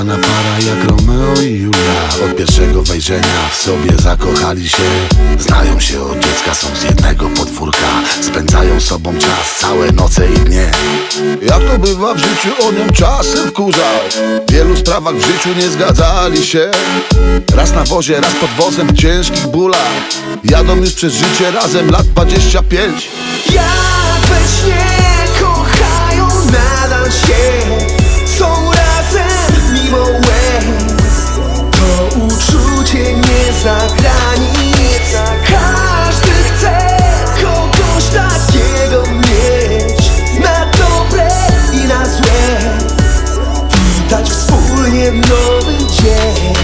Zakochana para jak Romeo i Julia. Od pierwszego wejrzenia w sobie zakochali się. Znają się od dziecka, są z jednego podwórka. Spędzają sobą czas całe noce i dnie. Jak to bywa w życiu, on ją czasem wkurzał. W wielu sprawach w życiu nie zgadzali się. Raz na wozie, raz pod wozem w ciężkich bólach. Jadą już przez życie razem lat 25 Jak we śnie uczucie nie zna granic Każdy chce kogoś takiego mieć Na dobre i na złe. Witać wspólnie nowy dzień.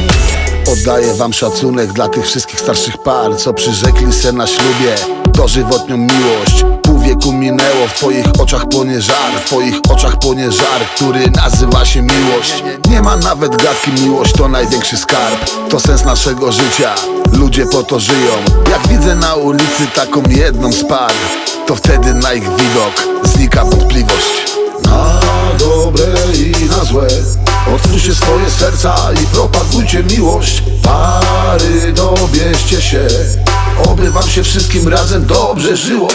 Oddaję wam szacunek dla tych wszystkich starszych par Co przyrzekli se na ślubie. Dożywotnią miłość wieku minęło, w twoich oczach płonie żar W twoich oczach płonie żar, który nazywa się miłość. Nie ma nawet gadki, miłość to największy skarb. To sens naszego życia, ludzie po to żyją. Jak widzę na ulicy taką jedną z par To wtedy na ich widok znika wątpliwość. Na dobre i na złe Otwórzcie swoje serca i propagujcie miłość. Pary, dobierzcie się Oby wam się wszystkim razem dobrze żyło